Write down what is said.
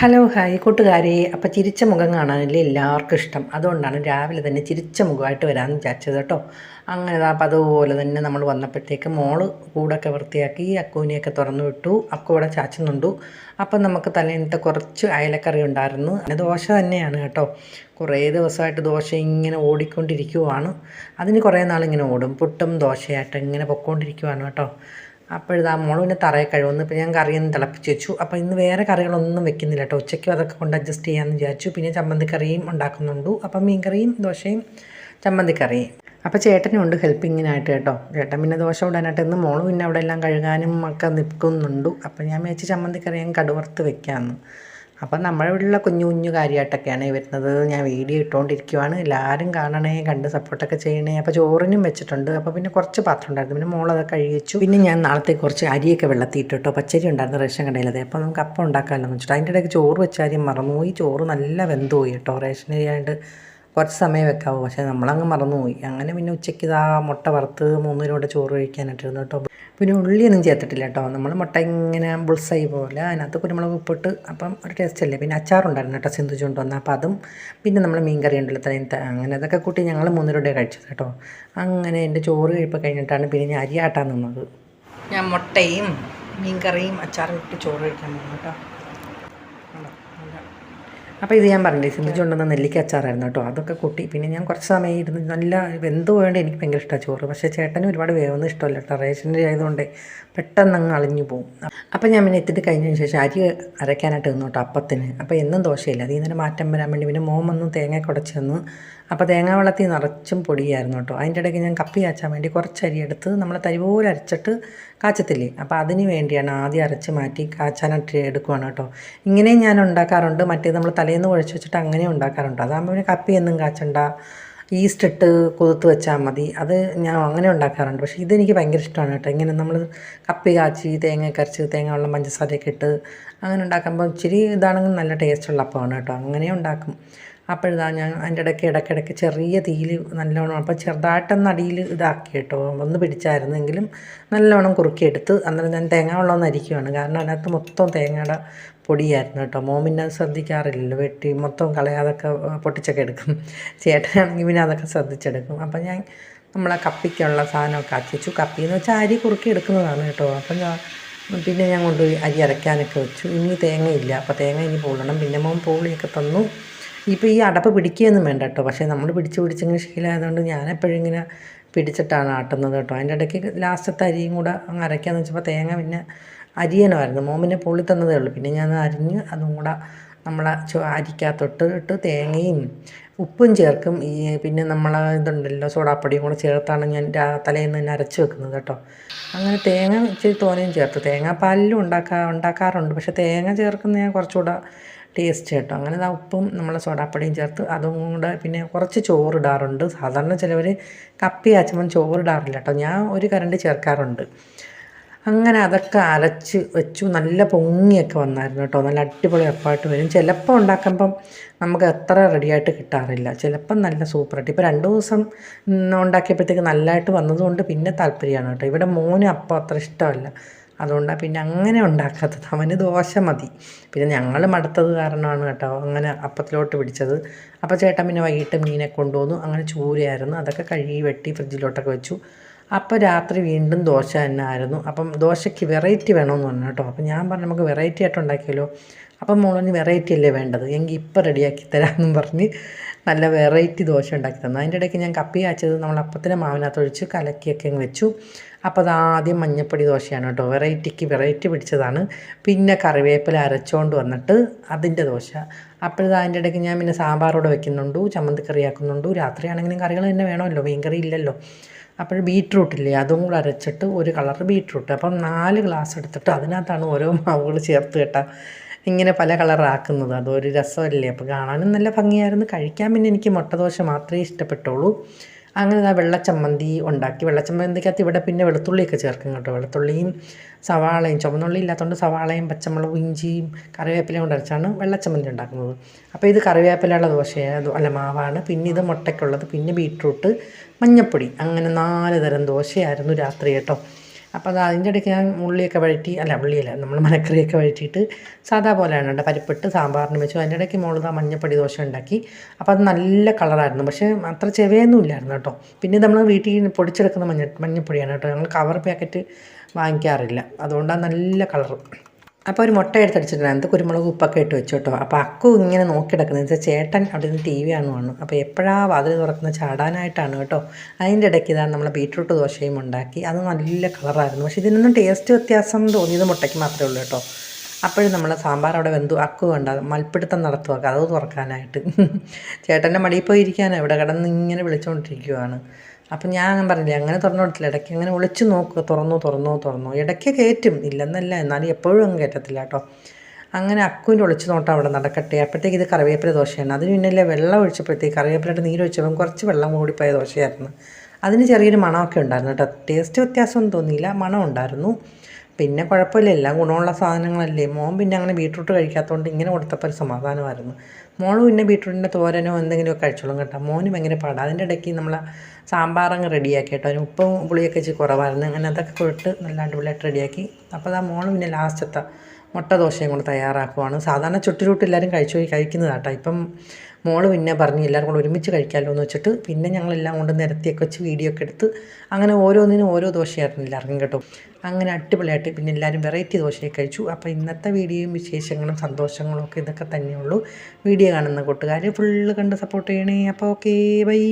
Hello hi. കൂട്ടുകാരെ അപ്പോൾ ചിരിച്ച മുഖം കാണാനല്ലേ എല്ലാവർക്കും ഇഷ്ടം. അതുകൊണ്ടാണ് രാവിലെ തന്നെ ചിരിച്ച മുഖമായിട്ട് വരാമെന്ന് വിചാരിച്ചത് കേട്ടോ. അങ്ങനെ അപ്പം അതുപോലെ തന്നെ നമ്മൾ വന്നപ്പോഴത്തേക്ക് മോൾ കൂടൊക്കെ വൃത്തിയാക്കി അക്കൂനെയൊക്കെ തുറന്നു വിട്ടു. അക്കു ഇവിടെ ചാച്ചുന്നുണ്ടു. അപ്പം നമുക്ക് തലേന്നത്തെ കുറച്ച് അയലക്കറി ഉണ്ടായിരുന്നു. ദോശ തന്നെയാണ് കേട്ടോ. കുറേ ദിവസമായിട്ട് ദോശ ഇങ്ങനെ ഓടിക്കൊണ്ടിരിക്കുവാണ്. അതിന് കുറേ നാളിങ്ങനെ ഓടും. പുട്ടും ദോശയായിട്ട് ഇങ്ങനെ പൊക്കോണ്ടിരിക്കുവാണ് കേട്ടോ. അപ്പോഴിതാ മോൾ പിന്നെ തറയെ കഴിവുന്നു ഇപ്പം ഞാൻ കറിയൊന്നും തിളപ്പിച്ച് വെച്ചു. അപ്പോൾ ഇന്ന് വേറെ കറികളൊന്നും വെക്കുന്നില്ല കേട്ടോ. ഉച്ചയ്ക്കും അതൊക്കെ കൊണ്ട് അഡ്ജസ്റ്റ് ചെയ്യാമെന്ന് വിചാരിച്ചു. പിന്നെ ചമ്മന്തിക്കറിയും ഉണ്ടാക്കുന്നുണ്ട്. അപ്പം മീൻകറിയും ദോശയും ചമ്മന്തിക്കറിയും. അപ്പോൾ ചേട്ടനും ഉണ്ട് ഹെൽപ്പിങ്ങിനായിട്ട് കേട്ടോ. ചേട്ടൻ പിന്നെ ദോശ ഇടാനായിട്ട് ഇന്ന് മോൾ പിന്നെ അവിടെ എല്ലാം കഴുകാനും ഒക്കെ നിൽക്കുന്നുണ്ട്. അപ്പം ഞാൻ വിചാരിച്ച് ചമ്മന്തിക്കറിയും കടുവറുത്ത് വെക്കാമെന്ന് അപ്പം നമ്മുടെ വീട്ടിലുള്ള കുഞ്ഞു കുഞ്ഞു കാര്യമായിട്ടൊക്കെയാണ് വരുന്നത്. ഞാൻ വീഡിയോ ഇട്ടുകൊണ്ടിരിക്കുവാണ് എല്ലാവരും കാണണേ കണ്ട് സപ്പോർട്ടൊക്കെ ചെയ്യണേ. അപ്പോൾ ചോറിനും വെച്ചിട്ടുണ്ട്. അപ്പോൾ പിന്നെ കുറച്ച് പാത്രം ഉണ്ടായിരുന്നു. പിന്നെ മോളതൊക്കെ കഴുകി പിന്നെ ഞാൻ നാളത്തെ കുറച്ച് അരിയൊക്കെ വെള്ളത്തിൽ ഇട്ടിട്ടോ പച്ചരി ഉണ്ടായിരുന്നു റേഷൻ കടയിലത്. അപ്പോൾ നമുക്ക് അപ്പം ഉണ്ടാക്കാമല്ലോ എന്ന് വെച്ചിട്ട്. അതിന്റെ ഇടയ്ക്ക് ചോറ് വെച്ച കാര്യം മറന്നുപോയി. ചോറ് നല്ല വെന്തുപോയി കേട്ടോ. റേഷൻ അരി കുറച്ച് സമയം വെക്കാവൂ. പക്ഷേ നമ്മളങ്ങ് മറന്നുപോയി. അങ്ങനെ പിന്നെ ഉച്ചയ്ക്ക് ഇതാ മുട്ട വറുത്ത് മൂന്ന് രൂപയുടെ ചോറ് കഴിക്കാനായിട്ടിരുന്നു കേട്ടോ. പിന്നെ ഉള്ളിയൊന്നും ചേർത്തിട്ടില്ല കേട്ടോ നമ്മൾ മുട്ട ഇങ്ങനെ ബുൾസൈ പോലെ അതിനകത്ത് കുരുമുളക് ഉപ്പിട്ട് അപ്പം ഒരു ടേസ്റ്റ് അല്ലേ? പിന്നെ അച്ചാറുണ്ടായിരുന്നു കേട്ടോ സിന്ധു ചൂണ്ട് വന്നാൽ അപ്പം അതും പിന്നെ നമ്മൾ മീൻ കറി ഉണ്ടല്ലോ അങ്ങനെ അതൊക്കെ കൂട്ടി ഞങ്ങൾ മൂന്ന് രൂപയുടെ കഴിച്ചത് കേട്ടോ. അങ്ങനെ എന്റെ ചോറ് കഴിപ്പ് കഴിഞ്ഞിട്ടാണ് പിന്നെ ഞാൻ അരിയാട്ടാൻ നിന്നത്. ഞാൻ മുട്ടയും മീൻ കറിയും അച്ചാറും ഇട്ട് ചോറ് കഴിക്കാൻ പോകുന്നു കേട്ടോ. അപ്പോൾ ഇത് ഞാൻ പറഞ്ഞില്ലേ സിന്ധിച്ച് കൊണ്ടുവന്ന നെല്ലിക്ക അച്ചാറായിരുന്നു കേട്ടോ. അതൊക്കെ കൂട്ടി. പിന്നെ ഞാൻ കുറച്ച് സമയം ഇരുന്ന് നല്ല വെന്ത് വേണ്ട എനിക്ക് ഭയങ്കര ഇഷ്ടമാണ് ചോറ്. പക്ഷേ ചേട്ടന് ഒരുപാട് വേവൊന്നും ഇഷ്ടമല്ല കേട്ടോ. റേഷന്റെ ആയതുകൊണ്ട് പെട്ടെന്ന് അങ്ങ് അളിഞ്ഞു പോകും അപ്പോൾ ഞാൻ പിന്നെ എത്തിയിട്ട് കഴിഞ്ഞതിന് ശേഷം അരി അരയ്ക്കാനായിട്ട് നിന്നു കേട്ടോ അപ്പത്തിന്. അപ്പോൾ എന്നും ദോശയില്ല. അതിൽ നിന്ന് മാറ്റം വരാൻ വേണ്ടി പിന്നെ മോമൊന്നും തേങ്ങ കുടച്ച് തന്നു. അപ്പോൾ തേങ്ങ വെള്ളത്തിൽ നിറച്ചും പൊടിയായിരുന്നു കേട്ടോ. അതിന്റെ ഇടയ്ക്ക് ഞാൻ കപ്പി കാച്ചാൻ വേണ്ടി കുറച്ച് അരി എടുത്ത് നമ്മൾ തരി പോലെ അരച്ചിട്ട് കാച്ചത്തില്ലേ? അപ്പോൾ അതിന് വേണ്ടിയാണ് ആദ്യം അരച്ച് മാറ്റി കാച്ചാനായിട്ട് എടുക്കുവാണ് കേട്ടോ. ഇങ്ങനെയും ഞാൻ ഉണ്ടാക്കാറുണ്ട്. മറ്റേത് നമ്മൾ തലേന്ന് കുഴച്ച് വെച്ചിട്ട് അങ്ങനെ ഉണ്ടാക്കാറുണ്ട്. അതാകുമ്പോൾ പിന്നെ കപ്പി എന്നും കാച്ചണ്ട ഈസ്റ്റ് ഇട്ട് കുതിർത്ത് വെച്ചാൽ മതി. അത് ഞാൻ അങ്ങനെ ഉണ്ടാക്കാറുണ്ട്. പക്ഷേ ഇതെനിക്ക് ഭയങ്കര ഇഷ്ടമാണ് കേട്ടോ. ഇങ്ങനെ നമ്മൾ കപ്പി കാച്ചി തേങ്ങ കരച്ച് തേങ്ങ വെള്ളം പഞ്ചസാരയൊക്കെ ഇട്ട് അങ്ങനെ ഉണ്ടാക്കുമ്പോൾ ഇച്ചിരി ഇതാണെങ്കിൽ നല്ല ടേസ്റ്റുള്ള അപ്പമാണ് കേട്ടോ. അങ്ങനെ ഉണ്ടാക്കും. അപ്പോഴിതാ ഞാൻ അതിന്റെ ഇടയ്ക്ക് ഇടയ്ക്കിടയ്ക്ക് ചെറിയ തീയിൽ നല്ലോണം അപ്പോൾ ചെറുതായിട്ടൊന്ന് അടിയിൽ ഇതാക്കി കേട്ടോ. ഒന്ന് പിടിച്ചായിരുന്നെങ്കിലും നല്ലോണം കുറുക്കിയെടുത്ത് അന്നേരം ഞാൻ തേങ്ങ വെള്ളം അരിക്കുവാണ്. കാരണം അതിനകത്ത് മൊത്തം തേങ്ങയുടെ പൊടിയായിരുന്നു കേട്ടോ. മോൻ പിന്നെ ശ്രദ്ധിക്കാറില്ലല്ലോ. വെട്ടി മൊത്തം കളയാതൊക്കെ പൊട്ടിച്ചൊക്കെ എടുക്കും. ചേട്ടനാണെങ്കിൽ പിന്നെ അതൊക്കെ ശ്രദ്ധിച്ചെടുക്കും. അപ്പം ഞാൻ നമ്മളെ കപ്പിക്കുള്ള സാധനമൊക്കെ അച്ചു കപ്പി എന്ന് വെച്ചാൽ അരി കുറുക്കി എടുക്കുന്നതാണ് കേട്ടോ. അപ്പം ഞാൻ പിന്നെ ഞാൻ കൊണ്ടുപോയി അരി അരയ്ക്കാനൊക്കെ വെച്ചു. ഇനി തേങ്ങയില്ല അപ്പോൾ തേങ്ങ ഇനി പോളണം പിന്നെ മോൻ പോളിയൊക്കെ തന്നു. ഇപ്പോൾ ഈ അടപ്പ് പിടിക്കുകയൊന്നും വേണ്ട കേട്ടോ. പക്ഷേ നമ്മൾ പിടിച്ച് പിടിച്ചിങ്ങനെ ശീലമായതുകൊണ്ട് ഞാൻ എപ്പോഴും ഇങ്ങനെ പിടിച്ചിട്ടാണ് ആട്ടുന്നത് കേട്ടോ. അതിന്റെ ഇടയ്ക്ക് ലാസ്റ്റത്തെ അരിയും കൂടെ അങ്ങ് അരയ്ക്കാന്ന് വെച്ചപ്പോൾ തേങ്ങ പിന്നെ അരിയണമായിരുന്നു. മോൻ പിന്നെ പൊള്ളി തന്നതേ ഉള്ളൂ. പിന്നെ ഞാൻ അരിഞ്ഞ് അതും കൂടെ നമ്മളെ ചോ അരിക്കകത്തൊട്ട് ഇട്ട് തേങ്ങയും ഉപ്പും ചേർക്കും. ഈ പിന്നെ നമ്മൾ ഇതുണ്ടല്ലോ സോഡാപ്പൊടിയും കൂടെ ചേർത്താണ് ഞാൻ തലേന്ന് തന്നെ അരച്ച് വെക്കുന്നത് കേട്ടോ. അങ്ങനെ തേങ്ങ ഇച്ചിരി തോനെയും ചേർത്ത്. തേങ്ങാപ്പാലിലും ഉണ്ടാക്കാ ഉണ്ടാക്കാറുണ്ട്. പക്ഷെ തേങ്ങ ചേർക്കുന്ന ഞാൻ കുറച്ചുകൂടെ ടേസ്റ്റ് കേട്ടോ. അങ്ങനെ ആ ഉപ്പും നമ്മൾ സോഡാപ്പൊടിയും ചേർത്ത് അതും കൂടെ പിന്നെ കുറച്ച് ചോറിടാറുണ്ട്. സാധാരണ ചിലവർ കപ്പി കാച്ചുമ്പം ചോറിടാറില്ല കേട്ടോ. ഞാൻ ഒരു കരണ്ട് ചേർക്കാറുണ്ട്. അങ്ങനെ അതൊക്കെ അരച്ച് വെച്ചു. നല്ല പൊങ്ങിയൊക്കെ വന്നായിരുന്നു കേട്ടോ. നല്ല അടിപൊളി അപ്പായിട്ട് വരും. ചിലപ്പോൾ ഉണ്ടാക്കുമ്പം നമുക്ക് എത്ര റെഡിയായിട്ട് കിട്ടാറില്ല. ചിലപ്പം നല്ല സൂപ്പറായിട്ട്. ഇപ്പോൾ രണ്ട് ദിവസം ഉണ്ടാക്കിയപ്പോഴത്തേക്ക് നല്ലതായിട്ട് വന്നതുകൊണ്ട് പിന്നെ താല്പര്യമാണ് കേട്ടോ. ഇവിടെ മോന് അപ്പം അത്ര ഇഷ്ടമല്ല. അതുകൊണ്ടാണ് പിന്നെ അങ്ങനെ ഉണ്ടാക്കാത്തത്. അവന് ദോശ മതി. പിന്നെ ഞങ്ങൾ മടുത്തത് കാരണമാണ് കേട്ടോ അങ്ങനെ അപ്പത്തിലോട്ട് പിടിച്ചത്. അപ്പോൾ ചേട്ടൻ പിന്നെ വൈകിട്ട് മീനെ കൊണ്ടുവന്നു. അങ്ങനെ ചൂരയായിരുന്നു. അതൊക്കെ കഴുകി വെട്ടി ഫ്രിഡ്ജിലോട്ടൊക്കെ വെച്ചു. അപ്പോൾ രാത്രി വീണ്ടും ദോശ തന്നെ ആയിരുന്നു അപ്പം ദോശയ്ക്ക് വെറൈറ്റി വേണമെന്ന് പറഞ്ഞു കേട്ടോ. അപ്പം ഞാൻ പറഞ്ഞു നമുക്ക് വെറൈറ്റി ആയിട്ട് ഉണ്ടാക്കിയല്ലോ അപ്പം മോളിന് വെറൈറ്റി അല്ലേ വേണ്ടത്? എങ്കിൽ ഇപ്പം റെഡിയാക്കി തരാമെന്നും പറഞ്ഞ് നല്ല വെറൈറ്റി ദോശ ഉണ്ടാക്കി തന്നു. അതിന്റെ ഇടയ്ക്ക് ഞാൻ കപ്പി കാച്ചത് നമ്മൾ അപ്പത്തിനെ മാവിനകത്ത് ഒഴിച്ച് കലക്കിയൊക്കെ അങ്ങ് വെച്ചു. അപ്പോൾ അത് ആദ്യം മഞ്ഞപ്പൊടി ദോശയാണ് കേട്ടോ. വെറൈറ്റിക്ക് വെറൈറ്റി പിടിച്ചതാണ്. പിന്നെ കറിവേപ്പില അരച്ചുകൊണ്ട് വന്നിട്ട് അതിന്റെ ദോശ. അപ്പോഴത് അതിന്റെ ഇടയ്ക്ക് ഞാൻ പിന്നെ സാമ്പാറോടെ വെക്കുന്നുണ്ട് ചമ്മന്തിക്കറി ആക്കുന്നുണ്ട്. രാത്രിയാണെങ്കിലും കറികൾ തന്നെ വേണമല്ലോ മീൻകറി ഇല്ലല്ലോ. അപ്പോൾ ബീട്രൂട്ടില്ലേ അതും കൂടെ അരച്ചിട്ട് ഒരു കളർ ബീട്രൂട്ട്. അപ്പം നാല് ഗ്ലാസ് എടുത്തിട്ട് അതിനകത്താണ് ഓരോ മാവുകൾ ചേർത്ത് കേട്ടാ. ഇങ്ങനെ പല കളറാക്കുന്നത്. അതൊരു രസമല്ലേ? അപ്പോൾ കാണാനും നല്ല ഭംഗിയായിരുന്നു. കഴിക്കാൻ പിന്നെ എനിക്ക് മുട്ടദോശ മാത്രമേ ഇഷ്ടപ്പെട്ടുള്ളൂ. അങ്ങനെ ആ വെള്ളച്ചമ്മന്തി ഉണ്ടാക്കി. വെള്ളച്ചമ്മന്തിക്കകത്ത് ഇവിടെ പിന്നെ വെളുത്തുള്ളിയൊക്കെ ചേർക്കും കേട്ടോ. വെളുത്തുള്ളിയും സവാളയും ചുവന്നുള്ളി ഇല്ലാത്തതുകൊണ്ട് സവാളയും പച്ചമുളകും ഇഞ്ചിയും കറിവേപ്പിലയും കൊണ്ട് അരച്ചാണ് വെള്ളച്ചമ്മന്തി ഉണ്ടാക്കുന്നത്. അപ്പോൾ ഇത് കറിവേപ്പിലയുള്ള ദോശയാണ് അല്ല മാവാണ്. പിന്നെ ഇത് മുട്ടയ്ക്കുള്ളത്. പിന്നെ ബീട്രൂട്ട് മഞ്ഞപ്പൊടി. അങ്ങനെ നാല് തരം ദോശയായിരുന്നു രാത്രി കേട്ടോ. അപ്പോൾ അത് അതിന്റെ ഇടയ്ക്ക് ഞാൻ ഉള്ളിയൊക്കെ വഴറ്റി അല്ല ഉള്ളിയല്ല നമ്മൾ മലക്കറിയൊക്കെ വഴറ്റിയിട്ട് സാധാ പോലെയാണ് കേട്ടോ പരിപ്പിട്ട് സാമ്പാറിന് വെച്ചു. അതിന്റെ ഇടയ്ക്ക് മുകളിൽ മഞ്ഞപ്പൊടി ദോശ ഉണ്ടാക്കി. അപ്പോൾ അത് നല്ല കളറായിരുന്നു പക്ഷേ അത്ര ചെവയൊന്നും ഇല്ലായിരുന്നു കേട്ടോ. പിന്നെ നമ്മൾ വീട്ടിൽ പൊടിച്ചെടുക്കുന്ന മഞ്ഞ മഞ്ഞപ്പൊടിയാണ് കേട്ടോ ഞങ്ങൾ കവർ പാക്കറ്റ് വാങ്ങിക്കാറില്ല. അതുകൊണ്ടാണ് നല്ല കളറ്. അപ്പോൾ ഒരു മുട്ട എടുത്തടിച്ചിട്ടുണ്ട്. കുരുമുളക് ഉപ്പൊക്കെ ഇട്ട് വെച്ചു കേട്ടോ. അപ്പോൾ അക്കു ഇങ്ങനെ നോക്കി കിടക്കുന്നത് ചേട്ടൻ അവിടെ നിന്ന് ടി വി കാണുവാണ് അപ്പോൾ എപ്പോഴാ വാതിൽ തുറക്കുന്ന ചാടാനായിട്ടാണ് കേട്ടോ. അതിന്റെ ഇടയ്ക്ക് ഇതാണ് നമ്മൾ ബീട്രൂട്ട് ദോശയും ഉണ്ടാക്കി. അത് നല്ല കളറായിരുന്നു പക്ഷേ ഇതിനൊന്നും ടേസ്റ്റ് വ്യത്യാസം തോന്നിയത് മുട്ടയ്ക്ക് മാത്രമേ ഉള്ളൂ കേട്ടോ. അപ്പോഴും നമ്മൾ സാമ്പാർ അവിടെ വെന്തു. അക്കു കണ്ട മൽപ്പിടുത്തം നടത്തുക കഥവ് തുറക്കാനായിട്ട്. ചേട്ടന്റെ മടിയിൽ പോയിരിക്കാനാണ് ഇവിടെ കിടന്ന് ഇങ്ങനെ വിളിച്ചുകൊണ്ടിരിക്കുവാണ് അപ്പം ഞാൻ അങ്ങനെ പറഞ്ഞില്ലേ അങ്ങനെ തുറന്നു കൊടുത്തില്ല. ഇടയ്ക്ക് അങ്ങനെ ഒളിച്ചു നോക്കുക തുറന്നു തുറന്നു തുറന്നു. ഇടയ്ക്ക് കയറ്റും. ഇല്ലെന്നല്ല എന്നാലും എപ്പോഴും അങ്ങ് കയറ്റത്തില്ല കേട്ടോ. അങ്ങനെ അക്കുവിന്റെ ഒളിച്ച് നോട്ടം അവിടെ നടക്കട്ടെ. അപ്പോഴത്തേക്ക് ഇത് കറിവേപ്പില ദോശയാണ്. അതിന് പിന്നിലെ വെള്ളം ഒഴിച്ചപ്പോഴത്തേക്ക് കറിവേപ്പിലയുടെ നീരൊഴിച്ചപ്പം കുറച്ച് വെള്ളം കൂടിപ്പോയ ദോശയായിരുന്നു. അതിന് ചെറിയൊരു മണമൊക്കെ ഉണ്ടായിരുന്നു കേട്ടോ. ടേസ്റ്റ് വ്യത്യാസമൊന്നും തോന്നിയില്ല. മണം ഉണ്ടായിരുന്നു പിന്നെ കുഴപ്പമില്ല എല്ലാം ഗുണമുള്ള സാധനങ്ങളല്ലേ. മോൻ പിന്നെ അങ്ങനെ ബീട്രൂട്ട് കഴിക്കാത്തതുകൊണ്ട് ഇങ്ങനെ കൊടുത്തപ്പോൾ ഒരു സമാധാനമായിരുന്നു. മോൾ പിന്നെ ബീട്രൂട്ടിന്റെ തോരനോ എന്തെങ്കിലുമൊക്കെ കഴിച്ചോളും കേട്ടോ. മോനും ഭയങ്കര പാടാണ് അതിന്റെ ഇടയ്ക്ക് നമ്മൾ സാമ്പാറങ്ങ് റെഡിയാക്കി കേട്ടോ. അതിന് ഉപ്പും പുളിയൊക്കെ ഇച്ചിരി കുറവായിരുന്നു. അങ്ങനെ അതൊക്കെ കൊടുത്ത് നല്ല അടിപൊളിയായിട്ട് റെഡിയാക്കി. അപ്പോൾ ആ മോൾ പിന്നെ ലാസ്റ്റത്തെ മുട്ട ദോശയും കൂടെ തയ്യാറാക്കുവാണ്. സാധാരണ ചുട്ടു ചുട്ട് എല്ലാവരും കഴിച്ചു കഴിക്കുന്നതാട്ടോ. ഇപ്പം മോൾ പിന്നെ പറഞ്ഞ് എല്ലാവരും കൂടെ ഒരുമിച്ച് കഴിക്കാമല്ലോ എന്ന് വെച്ചിട്ട് പിന്നെ ഞങ്ങളെല്ലാം കൊണ്ട് നിരത്തിയൊക്കെ വെച്ച് വീഡിയോ ഒക്കെ എടുത്ത് അങ്ങനെ ഓരോന്നിനും ഓരോ ദോശയായിരുന്നു എല്ലാവർക്കും കേട്ടോ. അങ്ങനെ അടിപൊളിയായിട്ട് പിന്നെ എല്ലാവരും വെറൈറ്റി ദോശയൊക്കെ കഴിച്ചു. അപ്പോൾ ഇന്നത്തെ വീഡിയോയും വിശേഷങ്ങളും സന്തോഷങ്ങളും ഒക്കെ ഇതൊക്കെ തന്നെയുള്ളൂ. വീഡിയോ കാണുന്ന കൂട്ടുകാർ ഫുള്ള് കണ്ട് സപ്പോർട്ട് ചെയ്യണേ. അപ്പോൾ ഓക്കേ ബൈ